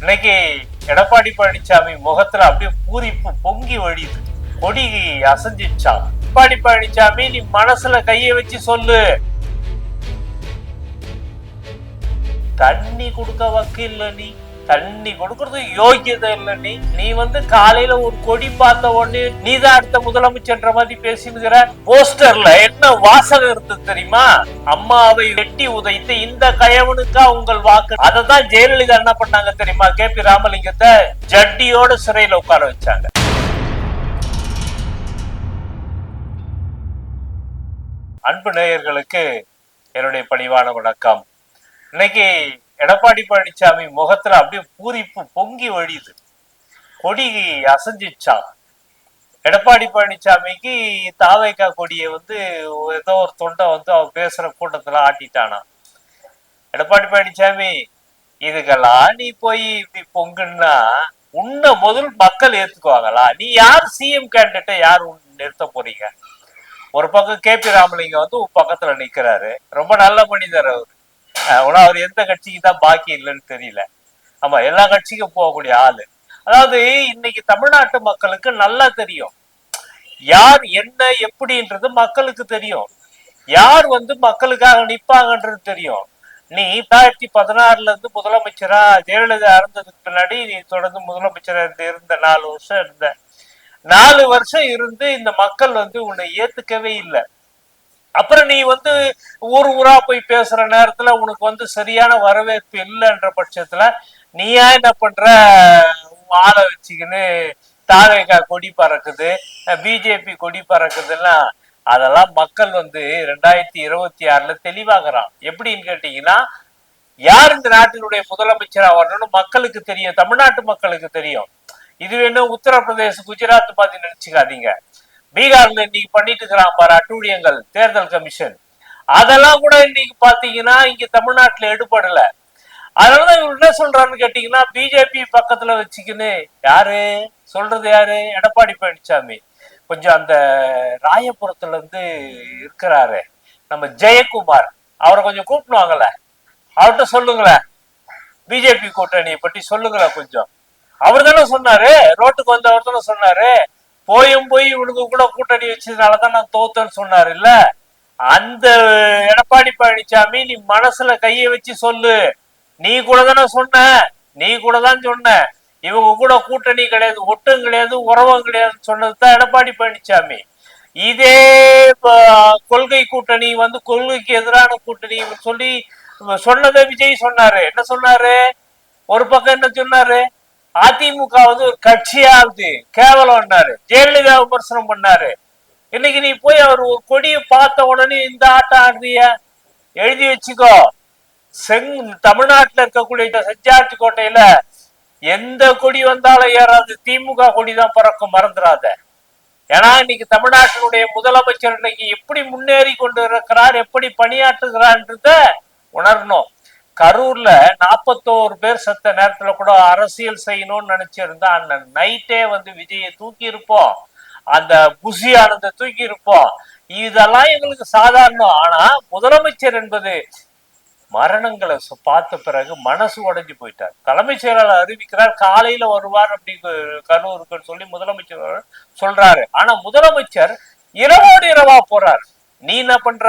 இன்னைக்கு எடப்பாடி பழனிசாமி முகத்துல அப்படியே பூரிப்பு பொங்கி வழியுது. கொடி அசைஞ்சிச்சான் எடப்பாடி பழனிசாமி நீ மனசுல கைய வச்சு சொல்லு. தண்ணி கொடுக்க வக்கில்ல நீ. தண்ணி கொடுக்கறது யோகியதை இல்ல நீ. வந்து காலையில ஒரு கொடி பார்த்த உடனே நீதான் அடுத்த முதலமைச்சர்ன்ற மாதிரி பேசினுகிற போஸ்டர்ல என்ன வாசகம் இருந்தது தெரியுமா? அம்மாவை வெட்டி உதைத்து இந்த கயவனுக்கா உங்கள் வாக்கு. அதை தான் ஜெயலலிதா என்ன பண்ணாங்க தெரியுமா? கே பி ராமலிங்கத்தை ஜட்டியோட சிறையில உட்கார வச்சாங்க. அன்பு நேயர்களுக்கு என்னுடைய பணிவான வணக்கம். இன்னைக்கு எடப்பாடி பழனிசாமி முகத்துல அப்படியே பூரிப்பு பொங்கி வழியுது. கொடி அசைஞ்சிச்சான் எடப்பாடி பழனிசாமிக்கு தாவைக்கா கொடியை வந்து ஏதோ ஒரு தொண்டை வந்து அவன் பேசுற கூட்டத்துல ஆட்டிட்டானா. எடப்பாடி பழனிசாமி இதுக்கெல்லாம் நீ போய் இப்படி பொங்குன்னா உன்னை முதல் மக்கள் ஏத்துக்குவாங்களா? நீ யார் சிஎம் கேண்டிடேட்டை யார் உன் நிறுத்த போறீங்க? ஒரு பக்கம் கே பி ராமலிங்கம் வந்து உன் பக்கத்துல நிக்கிறாரு. ரொம்ப நல்ல மனிதர் அவரு. ஆனா அவர் எந்த கட்சிக்கு தான் பாக்கி இல்லைன்னு தெரியல. ஆமா எல்லா கட்சிக்கும் போகக்கூடிய ஆளு. அதாவது இன்னைக்கு தமிழ்நாட்டு மக்களுக்கு நல்லா தெரியும். யார் என்ன எப்படின்றது மக்களுக்கு தெரியும். யார் வந்து மக்களுக்காக நிப்பாங்கன்றது தெரியும். நீ ரெண்டாயிரத்தி பதினாறுல இருந்து முதலமைச்சரா ஜெயலலிதா இறந்ததுக்கு பின்னாடி நீ தொடர்ந்து முதலமைச்சரா இருந்து இருந்த நாலு வருஷம் இருந்த. நாலு வருஷம் இருந்து இந்த மக்கள் வந்து உன்னை ஏத்துக்கவே இல்லை. அப்புறம் நீ வந்து ஊர் ஊரா போய் பேசுற நேரத்துல உனக்கு வந்து சரியான வரவேற்பு இல்லைன்ற பட்சத்துல நீயா என்ன பண்ற? ஆளை வச்சுக்கின்னு தாவேகா கொடி பறக்குது பிஜேபி கொடி பறக்குதுன்னா அதெல்லாம் மக்கள் வந்து ரெண்டாயிரத்தி இருபத்தி ஆறுல தெளிவாகிறான். எப்படின்னு கேட்டீங்கன்னா யார் இந்த நாட்டினுடைய முதலமைச்சரா வரணும்னு மக்களுக்கு தெரியும் தமிழ்நாட்டு மக்களுக்கு தெரியும். இது வேணும் உத்தரப்பிரதேச குஜராத் பார்த்து நினைச்சுக்காதீங்க. பீகார்ல இன்னைக்கு பண்ணிட்டு இருக்கிறான் பாரு அட்டூழியங்கள் தேர்தல் கமிஷன். அதெல்லாம் கூட இன்னைக்கு பாத்தீங்கன்னா இங்க தமிழ்நாட்டுல எடுபடல. அதனாலதான் இவர் என்ன சொல்றாருன்னு கேட்டீங்கன்னா பிஜேபி பக்கத்துல வச்சுக்கின்னு யாரு? சொல்றது யாரு? எடப்பாடி பழனிசாமி கொஞ்சம் அந்த ராயபுரத்துல இருந்து இருக்கிறாரு. நம்ம ஜெயக்குமார். அவரை கொஞ்சம் கூப்பிடுவாங்கல்ல. அவர்கிட்ட சொல்லுங்களேன். பிஜேபி கூட்டணியை பற்றி சொல்லுங்களேன் கொஞ்சம். அவர் தானே சொன்னாரு. ரோட்டுக்கு வந்து அவர் தானே சொன்னாரு. போயும் போய் இவனுக்கு கூட கூட்டணி வச்சதுனாலதான் நான் தோத்தேன்னு சொன்னார் இல்ல அந்த எடப்பாடி பழனிசாமி நீ மனசுல கைய வச்சு சொல்லு. நீ கூட தானே சொன்ன. நீ கூட தான் சொன்ன. இவங்க கூட கூட்டணி கிடையாது ஒட்டும் கிடையாது உறவும் கிடையாதுன்னு சொன்னதுதான் எடப்பாடி பழனிசாமி இதே கொள்கை கூட்டணி வந்து கொள்கைக்கு எதிரான கூட்டணி சொல்லி சொன்னதை விஜய் சொன்னாரு. என்ன சொன்னாரு? ஒரு பக்கம் என்ன சொன்னாரு? அதிமுக வந்து ஒரு கட்சியாவது கேவலம்னாரு ஜெயலலிதா விமர்சனம் பண்ணாரு. இன்னைக்கு நீ போய் அவர் ஒரு கொடியை பார்த்த உடனே இந்த ஆட்டம் ஆடுறிய எழுதி வச்சுக்கோ. செங் தமிழ்நாட்டுல இருக்கக்கூடிய இந்த கோட்டையில எந்த கொடி வந்தாலும் ஏறாது. திமுக கொடி தான் பறக்கும் மறந்துடாத ஏன்னா இன்னைக்கு தமிழ்நாட்டினுடைய முதலமைச்சர் இன்னைக்கு எப்படி முன்னேறி கொண்டு இருக்கிறார் எப்படி பணியாற்றுகிறான்றத உணரணும். கரூர்ல நாற்பத்தோரு பேர் செத்த நேரத்துல கூட அரசியல் செய்யணும்னு நினைச்சிருந்தா அந்த நைட்டே வந்து விஜயை தூக்கி இருப்போம் அந்த புசி ஆனந்த தூக்கி இருப்போம் இதெல்லாம் எங்களுக்கு சாதாரணம். ஆனா முதலமைச்சர் என்பது மரணங்களை பார்த்த பிறகு மனசு உடைஞ்சு போயிட்டார். தலைமைச் செயலாளர் அறிவிக்கிறார் காலையில வருவார் அப்படி கரூருக்குன்னு சொல்லி முதலமைச்சர் சொல்றாரு. ஆனா முதலமைச்சர் இரவோடு இரவா போறார். நீ என்ன பண்ற?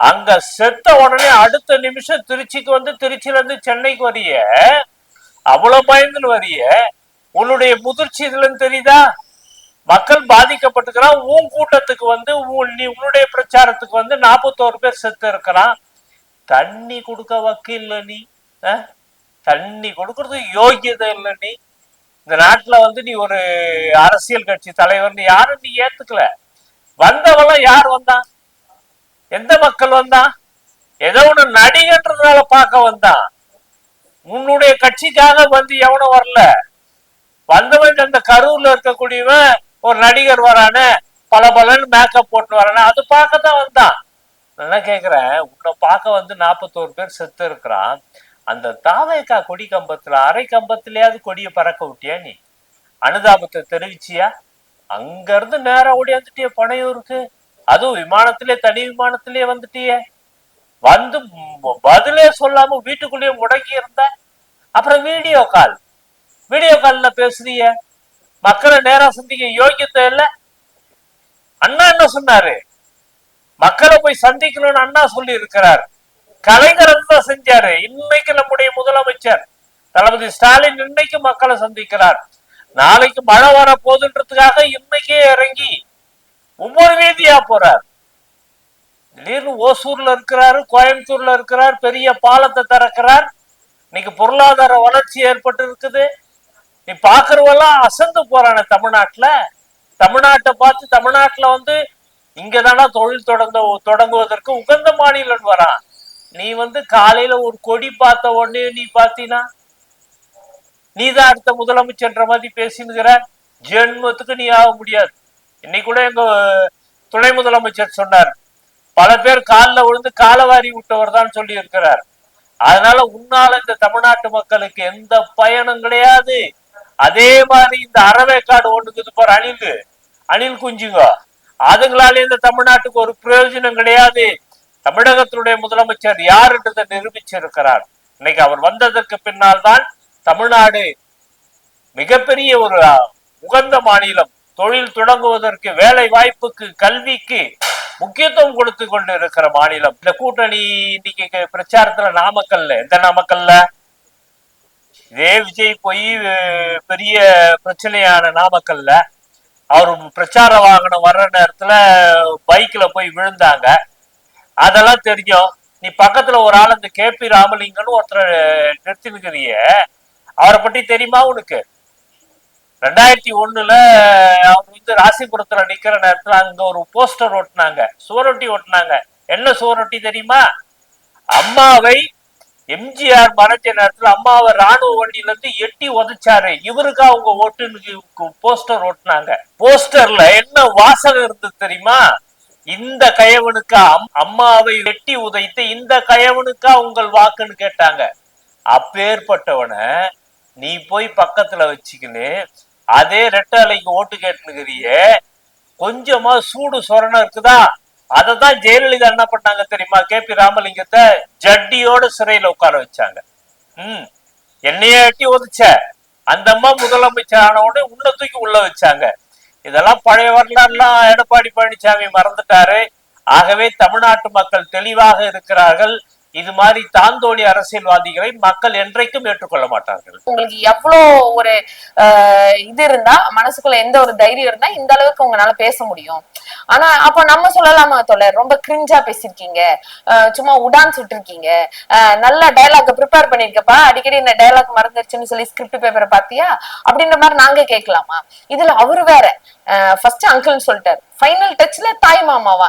அங்க செத்த உடனே அடுத்த நிமிஷம் திருச்சிக்கு வந்து திருச்சியில இருந்து சென்னைக்கு வரிய? அவ்வளவு பயந்துன்னு வரிய? உன்னுடைய முதிர்ச்சி இதுலன்னு தெரியுதா? மக்கள் பாதிக்கப்பட்டுக்கிறான் உன் கூட்டத்துக்கு வந்து நீ உன்னுடைய பிரச்சாரத்துக்கு வந்து நாற்பத்தோரு பேர் செத்து இருக்கிறான். தண்ணி கொடுக்க வக்கில்ல நீ தண்ணி கொடுக்கறது யோகியதை இல்லை நீ. இந்த நாட்டுல வந்து நீ ஒரு அரசியல் கட்சி தலைவர்னு யாரும் நீ ஏத்துக்கல. வந்தவெல்லாம் யார் வந்தான் எந்த மக்கள் வந்தான் ஏதோ ஒன்று நடிகன்றதுனால பார்க்க வந்தான் உன்னுடைய கட்சிக்காக வந்து எவனும் வரல. வந்தவன் அந்த கரூர்ல இருக்கக்கூடியவன் ஒரு நடிகர் வரானே பல பலன்னு மேக்கப் போட்டு வரானே அது பார்க்க தான் வந்தான் நான் கேட்குறேன் உன்னை பார்க்க வந்து நாற்பத்தோரு பேர் செத்து இருக்கிறான். அந்த தாவேக்கா கொடி கம்பத்துல அரை கம்பத்திலேயாவது கொடியை பறக்க விட்டியா நீ? அனுதாபத்தை தெரிவிச்சியா? அங்கேருந்து நேராக ஓடியாந்துட்டே பனையூருக்கு. அதுவும் விமானத்திலே தனி விமானத்திலே வந்துட்டியே. வந்து பதிலே சொல்லாம வீட்டுக்குள்ளேயே முடங்கி இருந்த அப்புறம் வீடியோ கால். வீடியோ கால்ல பேசுறிய. மக்களை நேரா சந்திக்க யோகியத்தை இல்ல. அண்ணா என்ன சொன்னாரு? மக்களை போய் சந்திக்கணும்னு அண்ணா சொல்லி இருக்கிறார் கலைஞர் தான் செஞ்சாரு. இன்னைக்கு நம்முடைய முதலமைச்சர். தளபதி ஸ்டாலின் இன்னைக்கு மக்களை சந்திக்கிறார். நாளைக்கு மழை வர போதுன்றதுக்காக இன்னைக்கே இறங்கி ஒவ்வொரு வீதியா போறார். திடீர்னு ஓசூர்ல இருக்கிறாரு கோயம்புத்தூர்ல இருக்கிறார் பெரிய பாலத்தை திறக்கிறார். இன்னைக்கு பொருளாதார வளர்ச்சி ஏற்பட்டு இருக்குது நீ பாக்குறவெல்லாம் அசந்து போறானே தமிழ்நாட்டுல. தமிழ்நாட்டை பார்த்து தமிழ்நாட்டுல வந்து இங்கதானா தொழில் தொடங்க தொடங்குவதற்கு உகந்த மாநிலம் வரான். நீ வந்து காலையில ஒரு கொடி பார்த்த உடனே நீ பாத்தீனா நீதான் அடுத்த முதலமைச்சர்ன்ற மாதிரி பேசினுக்கிற ஜென்மத்துக்கு நீ ஆக முடியாது. இன்னைக்கு கூட எங்க துணை முதலமைச்சர் சொன்னார். பல பேர் காலில் விழுந்து காலவாரி விட்டவர் தான் சொல்லி இருக்கிறார் அதனால உன்னால இந்த தமிழ்நாட்டு மக்களுக்கு எந்த பயனும் கிடையாது. அதே மாதிரி இந்த அறவேக்காடு ஒண்ணுக்குது பாரு அணில். அணில் குஞ்சுங்க. அதுங்களால இந்த தமிழ்நாட்டுக்கு ஒரு பிரயோஜனம் கிடையாது. தமிழகத்தினுடைய முதலமைச்சர் யாருன்றதை நிரூபிச்சிருக்கிறார். இன்னைக்கு அவர் வந்ததற்கு பின்னால் தான் தமிழ்நாடு மிகப்பெரிய ஒரு உகந்த மாநிலம். தொழில் தொடங்குவதற்கு வேலை வாய்ப்புக்கு கல்விக்கு முக்கியத்துவம் கொடுத்து கொண்டு இருக்கிற மாநிலம். இந்த கூட்டணி இன்னைக்கு பிரச்சாரத்துல நாமக்கல்ல. எந்த நாமக்கல்ல? இதே விஜய் போய் பெரிய பிரச்சனையான நாமக்கல்ல. அவர் பிரச்சார வாகனம் வர்ற நேரத்துல பைக்ல போய் விழுந்தாங்க. அதெல்லாம் தெரியும். நீ பக்கத்துல ஒரு ஆள் இந்த கே பி ராமலிங்கன்னு ஒருத்தர் நிறுத்தினுக்கிறிய. அவரை பற்றி தெரியுமா உனக்கு? ரெண்டாயிரத்தி ஒண்ணுல அவங்க வந்து ராசிபுரத்துல நிக்கிற நேரத்துல அங்க ஒரு போஸ்டர் ஒட்டினாங்க சுவரொட்டி ஒட்டினாங்க என்ன சுவரொட்டி தெரியுமா? அம்மாவை எம்ஜிஆர் மறைச்ச நேரத்துல அம்மாவை ராணுவ வண்டியில இருந்து எட்டி உதைச்சாரு. இவருக்கா அவங்க ஓட்டுன்னு போஸ்டர் ஒட்டினாங்க போஸ்டர்ல என்ன வாசகம் இருந்தது தெரியுமா? இந்த கயவனுக்கா? அம்- அம்மாவை வெட்டி உதைத்து இந்த கயவனுக்கா உங்கள் வாக்குன்னு கேட்டாங்க. அப்பேற்பட்டவனை நீ போய் பக்கத்துல வச்சுக்கின்னு அதே ரெட்டை அலைக்கு ஓட்டு கேட்டுக்கிறியே கொஞ்சமா சூடு சொரணம் இருக்குதா? அதை தான் ஜெயலலிதா என்ன பண்ணாங்க தெரியுமா? கே பி ராமலிங்கத்தை ஜட்டியோட சிறையில உட்கார வச்சாங்க. ம். என்னையே எட்டி ஒதுச்ச. அந்த அம்மா முதலமைச்சர் ஆன உடனே உள்ள தூக்கி உள்ள வச்சாங்க. இதெல்லாம் பழைய வரலாறுலாம் எடப்பாடி பழனிசாமி மறந்துட்டாரு. ஆகவே தமிழ்நாட்டு மக்கள் தெளிவாக இருக்கிறார்கள். இது மாதிரி தாந்தோணி அரசியல்வாதிகளை மக்கள் என்றைக்கும் ஏற்றுக்கொள்ள மாட்டார்கள். உங்களுக்கு எவ்வளோ ஒரு ஆஹ், இது இருந்தா மனசுக்குள்ள எந்த ஒரு தைரியம் இருந்தா இந்த அளவுக்கு உங்களால பேச முடியும். ஆனா அப்ப நம்ம சொல்லலாமா தொடர் ரொம்ப கிரிஞ்சா பேசிருக்கீங்க. சும்மா உடான் சுட்டிருக்கீங்க. நல்ல டயலாக் ப்ரிப்பேர் பண்ணிருக்கப்பா. அடிக்கடி இந்த டயலாக் மறந்துருச்சுன்னு சொல்லி ஸ்கிரிப்ட் பேப்பரை பாத்தியா அப்படின்ற மாதிரி நாங்க கேட்கலாமா? இதுல அவரு வேற. ஃபர்ஸ்ட் அங்கிள்னு சொல்லிட்டாரு. ஃபைனல் டச்ல தாய் மாமாவா?